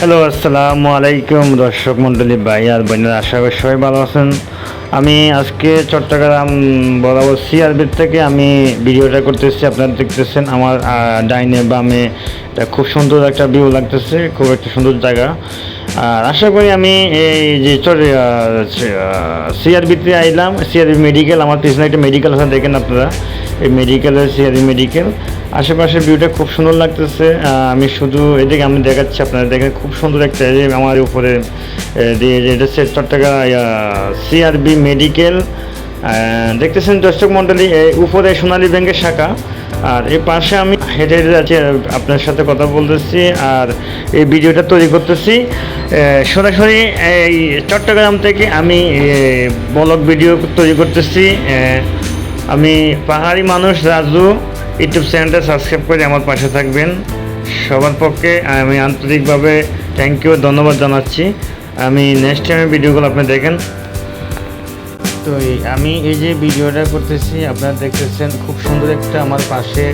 Hello আসসালামু আলাইকুম দর্শক মণ্ডলী ভাই আর বোনেরা, আশা করি সবাই ভালো আছেন। আমি আজকে চট্টগ্রাম বরাবর সিআরবির থেকে আমি ভিডিওটা করতেছি। আপনারা দেখতেছেন আমার ডাইনে বামে এটা খুব সুন্দর একটা ভিউ লাগতেছে, খুব একটা সুন্দর জায়গা। আর আশা করি আমি এই যে সিআরবিতে আইলাম। সিআরবি মেডিকেল আমার পিছনে একটা মেডিকেল আছে, দেখেন আপনারা। এই মেডিকেলের সিআরবি মেডিকেল আশেপাশের ভিউটা খুব সুন্দর লাগতেছে। আমি শুধু এদিকে আমি দেখাচ্ছি আপনারা দেখেন খুব সুন্দর একটা আমার উপরে। এটা হচ্ছে চট্টগ্রাম সিআরবি মেডিকেল দেখতেছেন দর্শক মণ্ডলী এই উপরে সোনালী ব্যাংকের শাখা। আর এই পাশে আমি হেঁটে হেঁটে যাচ্ছি আপনার সাথে কথা বলতেছি, আর এই ভিডিওটা তৈরি করতেছি। সরাসরি এই চট্টগ্রাম থেকে আমি ব্লগ ভিডিও তৈরি করতেছি। আমি পাহাড়ি মানুষ রাজু ইউটিউব চ্যানেলটা সাবস্ক্রাইব করে আমার পাশে থাকবেন। সবার পক্ষে আমি আন্তরিকভাবে থ্যাংক ইউ ধন্যবাদ জানাচ্ছি। আমি নেক্সট টাইমের ভিডিওগুলো আপনি দেখেন। তো আমি এই যে ভিডিওটা করতেছি আপনারা দেখতেছেন খুব সুন্দর একটা আমার পাশে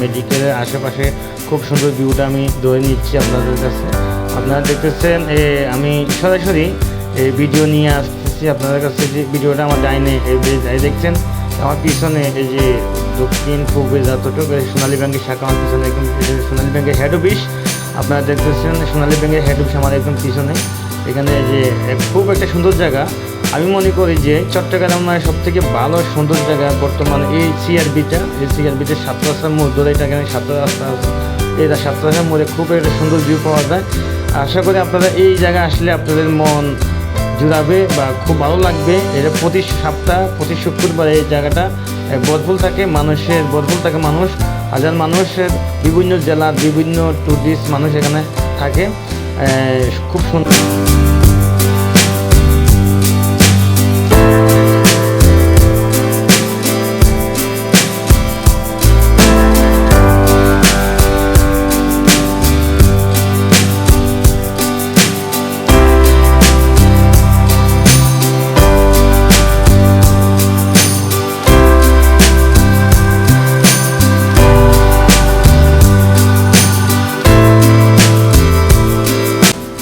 মেডিকেলের আশেপাশে খুব সুন্দর ভিউটা আমি ধরে নিচ্ছি আপনাদের কাছে। আপনারা দেখতেছেন এ, আমি সরাসরি এই ভিডিও নিয়ে আসতেছি। আপনাদের কাছে যে ভিডিওটা আমার ডাইনে দেখছেন আমার পিছনে এই যে দক্ষিণ পূর্বে যতটুকু সোনালী ব্যাংকের শাখা আমার পিছনে একদম সোনালী ব্যাংকের হেড অফিস আপনারা দেখতেছেন সোনালী ব্যাংকের হেড অফিস আমার একদম পিছনে। এখানে যে খুব একটা সুন্দর জায়গা। আমি মনে করি যে চট্টগ্রামের সব থেকে ভালো সুন্দর জায়গা বর্তমানে এই সিআরবিটা এই সিআরবিতে সাত রাস্তার মোড় ধরে এটা এখানে সাত রাস্তা আছে। এই সাত রাস্তার মোড়ে খুব একটা সুন্দর ভিউ পাওয়া যায়। আশা করি আপনারা এই জায়গায় আসলে আপনাদের মন জুড়াবে বা খুব ভালো লাগবে। এটা প্রতি সপ্তাহ, প্রতি শুক্রবার এই জায়গাটা বদবুল থাকে, মানুষের বদবুল থাকে মানুষ, হাজার মানুষের বিভিন্ন জেলার বিভিন্ন টুরিস্ট মানুষ এখানে থাকে। খুব সুন্দর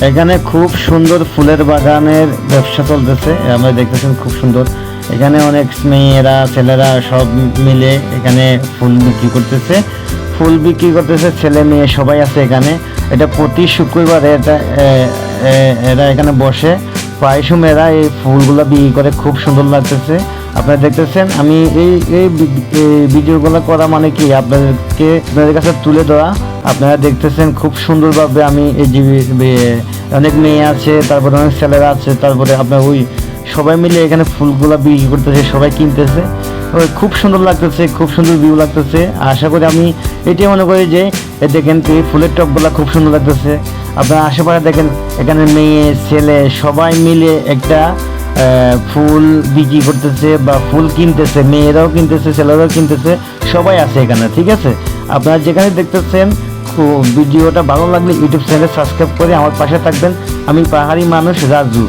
এখানে খুব সুন্দর ফুলের বাগানের ব্যবসা চলতেছে, আমরা দেখতেছেন খুব সুন্দর। এখানে অনেক মেয়েরা, ছেলেরা সব মিলে এখানে ফুল বিক্রি করতেছে। ফুল বিক্রি করতেছে, ছেলে মেয়ে সবাই আছে এখানে। এটা প্রতি শুক্রবারে এটা এরা এখানে বসে। প্রায় সময় এরা এই ফুলগুলো বিক্রি করে, খুব সুন্দর লাগতেছে। আপনারা দেখতেছেন, আমি এই এই ভিডিওগুলো করা মানে কি? আপনাদেরকে, আপনাদের কাছে তুলে ধরা। আপনারা দেখতেছেন খুব সুন্দরভাবে আমি এই অনেক মেয়ে আছে, তারপরে অনেক ছেলেরা আছে, তারপরে আপনার ওই সবাই মিলে এখানে ফুলগুলো বিক্রি করতেছে, সবাই কিনতেছে। খুব সুন্দর লাগতেছে, খুব সুন্দর ভিউ লাগতেছে। আশা করি আমি এটাই মনে করি যে দেখেন এই ফুলের টপগুলো খুব সুন্দর লাগতেছে। আপনার আশেপাশে দেখেন, এখানে মেয়ে, ছেলে, সবাই মিলে একটা ফুল বিক্রি করতেছে বা ফুল কিনতেছে, মেয়েরাও কিনতেছে, ছেলেরাও কিনতেছে, সবাই আছে এখানে, ঠিক আছে? আপনারা যেখানে দেখতেছেন ভিডিওটা ভালো লাগলে ইউটিউব চ্যানেল সাবস্ক্রাইব করে আমার পাশে থাকবেন। আমি পাহাড়ি মানুষ রাজু।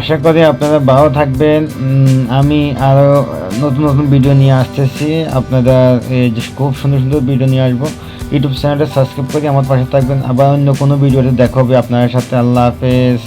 আশা করি আপনারা ভালো থাকবেন। আমি আরও নতুন নতুন ভিডিও নিয়ে আসতেছি। আপনারা খুব সুন্দর সুন্দর ভিডিও নিয়ে আসব। ইউটিউব চ্যানেলটা সাবস্ক্রাইব করে আমার পাশে থাকবেন। আবার অন্য কোনো ভিডিওতে দেখা হবে আপনার সাথে। আল্লাহ হাফেজ।